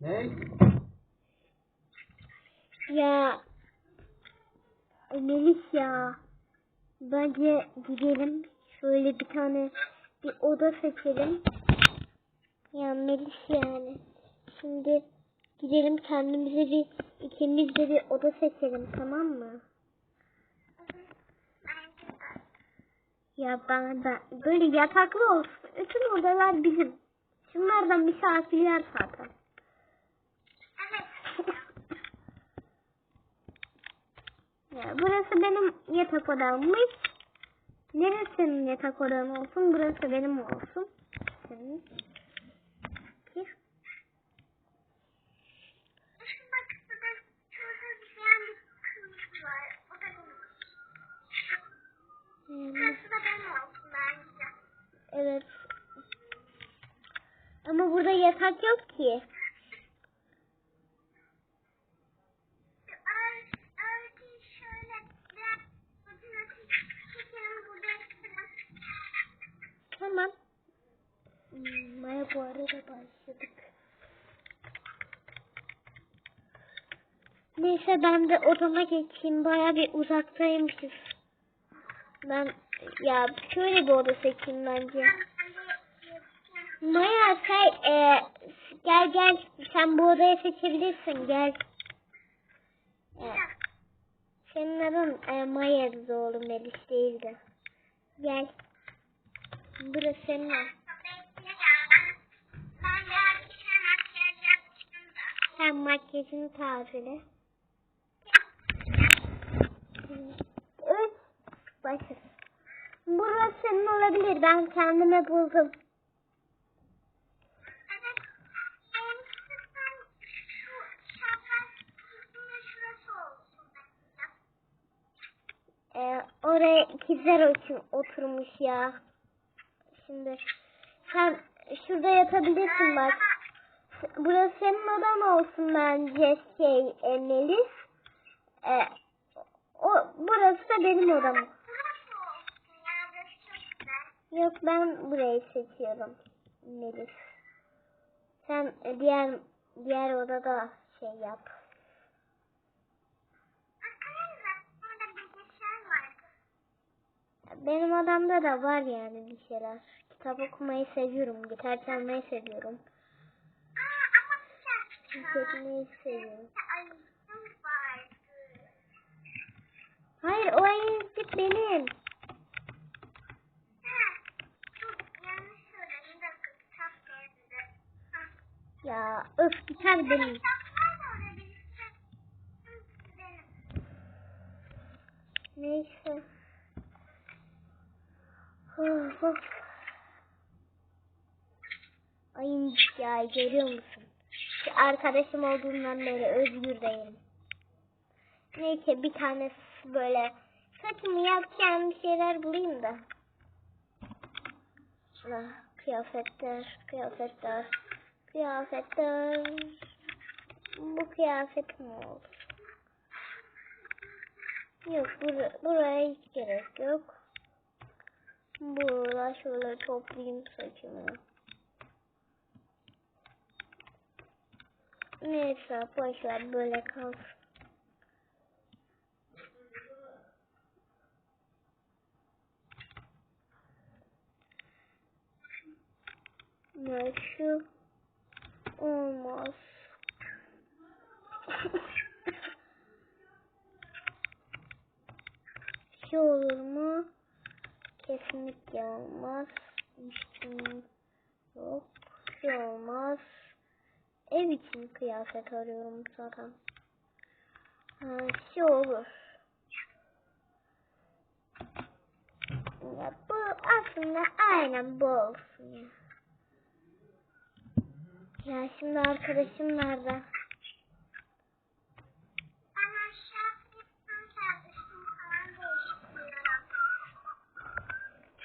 Ne? Ya Melis ya bence gidelim şöyle bir tane bir oda seçelim. Ya Melis yani şimdi gidelim kendimize bir ikimiz de bir oda seçelim tamam mı? Ya ben, ben böyle yataklı olsun. Bütün odalar bizim. Şunlardan misafirler zaten. Ya, burası benim yatak odammış. Neresi senin yatak odan olsun? Burası benim olsun. Senin. Evet. Ama burada yatak yok ki. Ör- örtüyü şöyle biraz ucuna çekelim burada eskiden. Tamam. Hmm, Maya bu arada başladık. Neyse ben de odama geçeyim. Baya bir uzaktaymışız. Ben ya şöyle bir oda seçeyim bence. Maya sen e, gel gel sen bu odayı seçebilirsin gel. E, senin adın e, Maya'dı oğlum Melis değildi. Gel. Burası senin. Sen makyajını tazele. Burası senin olabilir. Ben kendime buldum. Ee, oraya için oturmuş ya. Şimdi sen şurada yatabilirsin bak. Burası senin odan olsun bence şey e, Melis. Ee, o, burası da benim odam. Yok ben burayı seçiyorum Melis. Sen e, diğer diğer odada şey yap. Benim odamda da var yani bir şeyler. Kitap okumayı seviyorum. Gitar çalmayı seviyorum. Aa ama bir dakika. Çekmeyi seviyorum. Hayır o ayıcık benim. Ya öf gitar benim. Neyse. Ayıcık ya görüyor musun? Arkadaşım olduğundan beri özgür değilim. Neyse bir tane böyle saçımı yapacağım bir şeyler bulayım da. Ah, kıyafetler, kıyafetler, kıyafetler. Bu kıyafet mi oldu? Yok bura, buraya hiç gerek yok. Burada şöyle toplayayım saçımı. Neyse boşver böyle kalsın. Şu olmaz. Şu olur mu? Kesinlikle olmaz. Üstüm yok. Şu olmaz. Ev için kıyafet arıyorum zaten. Ha, şu olur. Ya bu aslında aynen bu olsun ya. Ya şimdi arkadaşım nerede?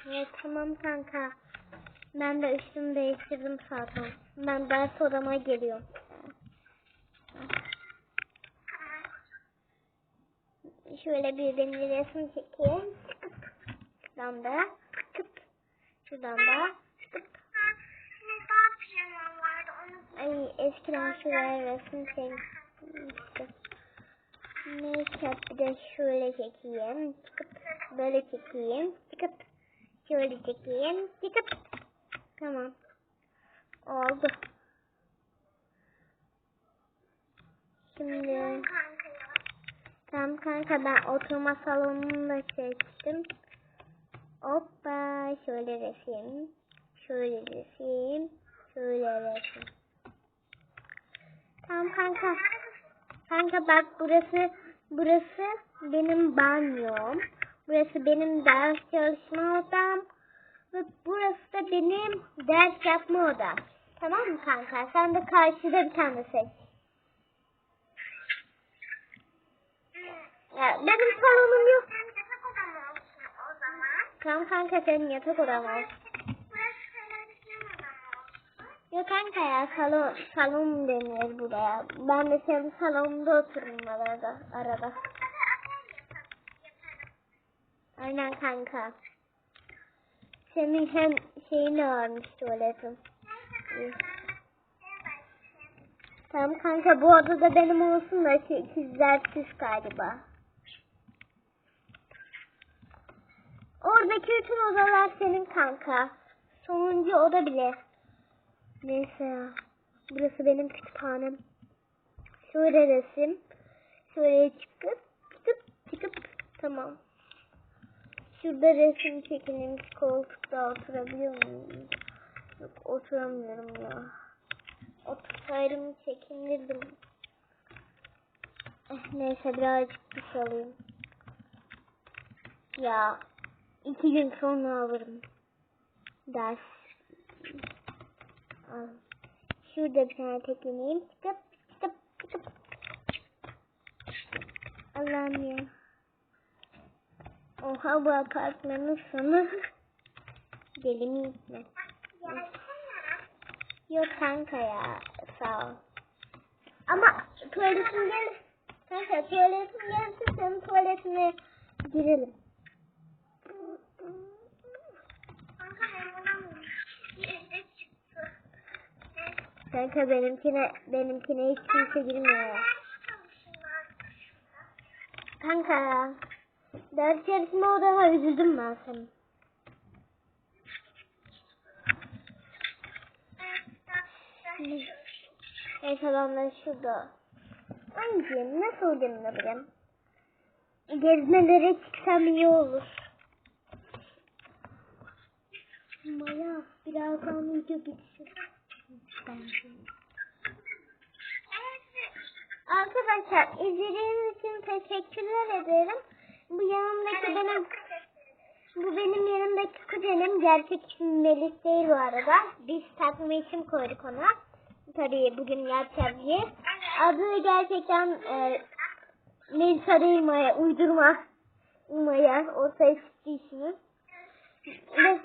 Evet tamam kanka. Ben de üstümü değiştirdim zaten. Ben ders odama geliyorum. Şöyle bir benim resim çekeyim. Şuradan da. Şuradan da. Onu Ay eskiden şuraya resim çekmiştim. Neyse bir de şöyle çekeyim. Çıkıp böyle çekeyim. Çıkıp şöyle çekeyim. Çıkıp. Tamam. Oldu. Şimdi. Tamam kanka ben oturma salonunu da seçtim. Hoppa şöyle resim. Şöyle resim. Şöyle resim. Tamam kanka. Kanka bak burası burası benim banyom. Burası benim ders çalışma odam. Ve burası da benim ders yapma odam. Tamam mı kanka? Sen de karşıda bir tane seç. Benim salonum yok. Tamam kanka senin yatak odan var. Yok kanka ya salon, salon denir buraya. Ben de senin salonunda otururum arada. arada. Aynen kanka. Senin hem şeyin varmış tuvaletin. Neyse kanka ben şeye başlayayım. Tamam kanka bu odada benim olsun da şey, ikizler siz galiba. Oradaki bütün odalar senin kanka. Sonuncu oda bile. Neyse ya. Burası benim kütüphanem. Şöyle resim. Şöyle çıkıp çıkıp çıkıp tamam. Şurada resim çekilmiş koltukta oturabiliyor muyum? Yok oturamıyorum ya. Otursaydım çekinirdim. Eh, neyse birazcık duş alayım. Ya iki gün sonra alırım. Ders. Şurada bir tane tekineyim. Çıkıp çıkıp çıkıp. Allah'ım. Oha bu apartmanın sonu. Deli mi gitme? Yok kanka ya. Sağ ol. Ama tuvaletin gel. Kanka tuvaletin gelsin senin tuvaletine girelim. Kanka benimkine benimkine hiç kimse girmiyor. Kanka Ders çalışma odana üzüldüm ben seni. Ben de şurada. Anneciğim nasıl gelinebilirim? Gezmelere çıksam iyi olur. Maya birazdan video bitsin. Arkadaşlar izlediğiniz için teşekkürler ederim. Bu yanımdaki benim bu benim yanımdaki kuzenim. Gerçek ismi Melis değil bu arada. Biz takma isim koyduk ona. Tabii bugün yapacağız diye. Adı gerçekten e, Melisa değil Maya. Uydurma. Maya. O seçti ismi. Ve,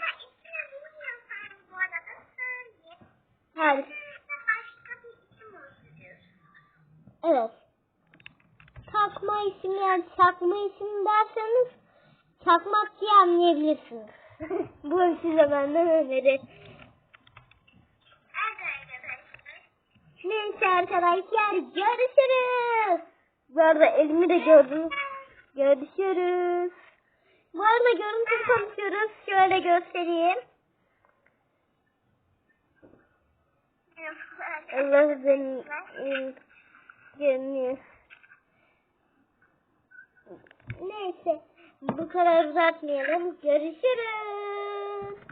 hayır. Diyorsun. Evet. Takma isim yani çakma isim derseniz çakmak diye anlayabilirsiniz. Bu size benden öneri. Neyse arkadaşlar görüşürüz. Bu arada elimi de gördünüz. Görüşürüz. Bu arada görüntülü konuşuyoruz. Şöyle göstereyim. Allah benim görünüyor. Neyse bu kadar uzatmayalım. Görüşürüz.